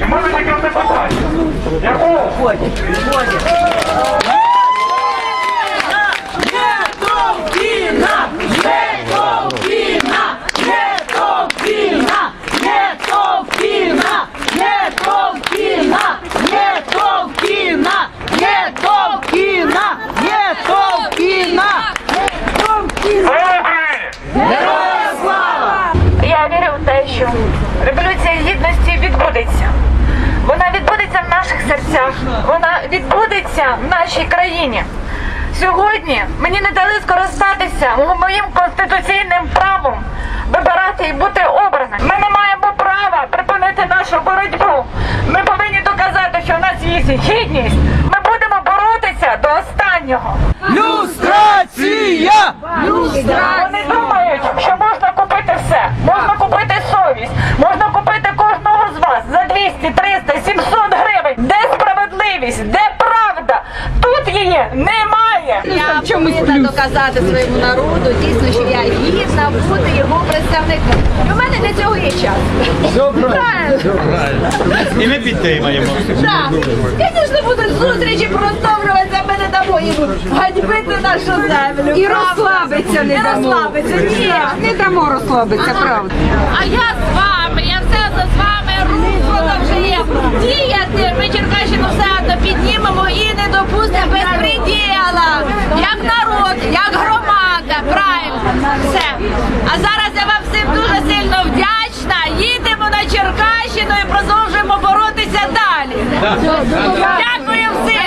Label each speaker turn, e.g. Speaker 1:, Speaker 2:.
Speaker 1: Немає ніяких питань. Якого? Слава
Speaker 2: те, що революція гідності відбудеться. Вона відбудеться в наших серцях, вона відбудеться в нашій країні. Сьогодні мені не дали скористатися моїм конституційним правом вибирати і бути обраним. Ми не маємо права припинити нашу боротьбу. Ми повинні доказати, що в нас є гідність. Ми будемо боротися до останнього.
Speaker 3: Люстрація!
Speaker 2: Вони думають,
Speaker 4: Я повинна доказати своєму народу дійсно, що я гідна бути його представником. І у мене для цього є час. Правильно.
Speaker 3: І ми підтримаємо.
Speaker 4: Так. Звісно, будуть зустрічі продовжуватися, ми не дамо їм ганьбити нашу землю.
Speaker 5: І розслабиться не
Speaker 4: Не
Speaker 5: дамо.
Speaker 4: розслабиться, ні.
Speaker 5: Не дамо розслабитися, правда.
Speaker 6: А я з вами, як народ, як громада, правильно все. А зараз я вам всім дуже сильно вдячна. Їдемо на Черкащину і продовжуємо боротися далі. Дякую всім.